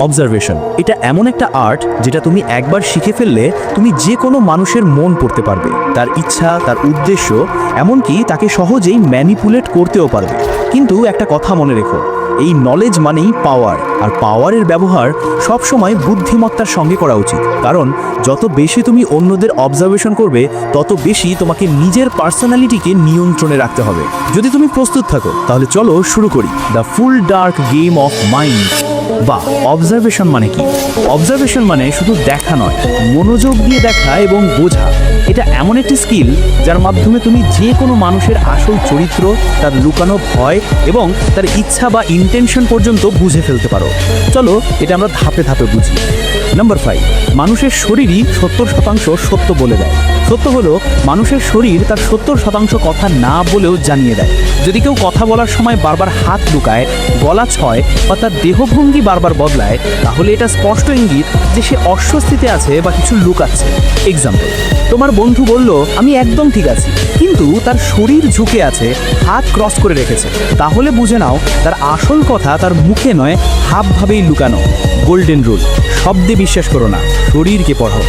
Observation এটা এমন একটা আর্ট যেটা তুমি একবার শিখে ফেললে তুমি যে কোনো মানুষের মন পড়তে পারবে। তার ইচ্ছা, তার উদ্দেশ্য, এমনকি তাকে সহজেই ম্যানিপুলেট করতেও পারবে। কিন্তু একটা কথা মনে রেখো, এই নলেজ মানেই পাওয়ার আর পাওয়ারের ব্যবহার সবসময় বুদ্ধিমত্তার সঙ্গে করা উচিত। কারণ যত বেশি তুমি অন্যদের অবজারভেশন করবে, তত বেশি তোমাকে নিজের পার্সোনালিটিকে নিয়ন্ত্রণে রাখতে হবে। যদি তুমি প্রস্তুত থাকো, তাহলে চলো শুরু করি। The full dark game of mind বা অবজারভেশন মানে কি? অবজারভেশন মানে শুধু দেখা নয়, মনোযোগ দিয়ে দেখা এবং বোঝা। এটা এমন একটি স্কিল যার মাধ্যমে তুমি যে কোনো মানুষের আসল চরিত্র, তার লুকানো ভয় এবং তার ইচ্ছা বা ইন্টেনশন পর্যন্ত বুঝে ফেলতে পারো। চলো, এটা আমরা ধাপে ধাপে বুঝি। নাম্বার ফাইভ মানুষের শরীরই সত্তর শতাংশ সত্য বলে দেয়। সত্য হলো, মানুষের শরীর তার সত্তর শতাংশ কথা না বলেও জানিয়ে দেয়। যদি কেউ কথা বলার সময় বারবার হাত লুকায়, গলা ছয় বা তার দেহভঙ্গি বারবার বদলায়, তাহলে এটা স্পষ্ট ইঙ্গিত যে সে অস্বস্তিতে আছে বা কিছু লুকাচ্ছে। এক্সাম্পল তোমার বন্ধু বলল, আমি একদম ঠিক আছি, কিন্তু তার শরীর ঝুঁকে আছে, হাত ক্রস করে রেখেছে। তাহলে বুঝে নাও, তার আসল কথা তার মুখে নয় হাবভাবেই লুকানো। গোল্ডেন রুল শব্দে বিশ্বাস করো না শরীরকে পড়ো